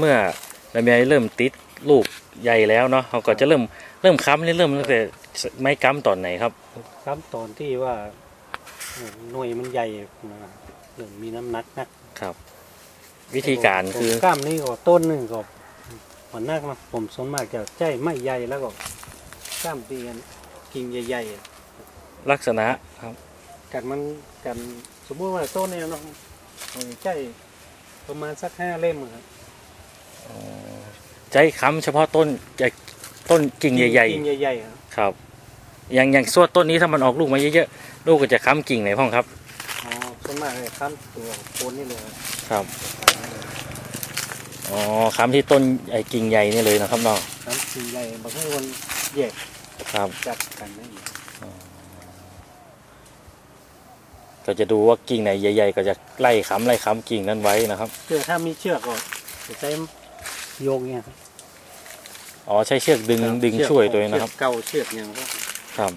เมื่อลำไยเริ่มติดลูกใหญ่แล้วเนาะเขาก็จะเริ่มเริ่มค้ำนี่เริ่มตั้งแต่ไม้ค้ำตอนไหนครับครับตอนที่ว่าเอ่อหน่วยมันใหญ่นะเริ่มมีน้ำหนักนะครับ วิธีการคือผมกล้ามนี่ก็ต้นหนึ่งก็หัวหนักนะผมส่วนมากจะใจไม่ใหญ่แล้วก็กล้ามเตียนกิ่งใหญ่ๆอะลักษณะครับกันมันกันสมมติว่าต้นเนี่ยเนาะผมใจประมาณสักห้าเล่มอะครับ ใช้ค้ำเฉพาะต้นจะต้นกิ่งใหญ่กิ่งใหญ่ๆครับๆครับ อย่างอย่างส่วนต้นนี้ถ้ามันออกลูกมาเยอะๆลูกก็จะค้ำกิ่งไหนพ่องครับ อ๋อส่วนมากเลยครับตัวโคนนี่เลยครับครับอ๋อค้ำที่ต้นไอ้กิ่งใหญ่นี่เลยนะครับเนาะครับกิ่งใหญ่บางทีมันแยกครับ จากกันได้อีกก็จะดูว่ากิ่งไหนใหญ่ ๆ ก็จะไล่ค้ำไล่ค้ำกิ่งนั้นไว้นะครับเชือกถ้ามีเชือกก็จะใช้ โยงเนี่ยครับอ๋อใช้เชือกดึงดึงช่วยตัวเองนะครับเชือกเก่าเชือกอย่างก็ครับ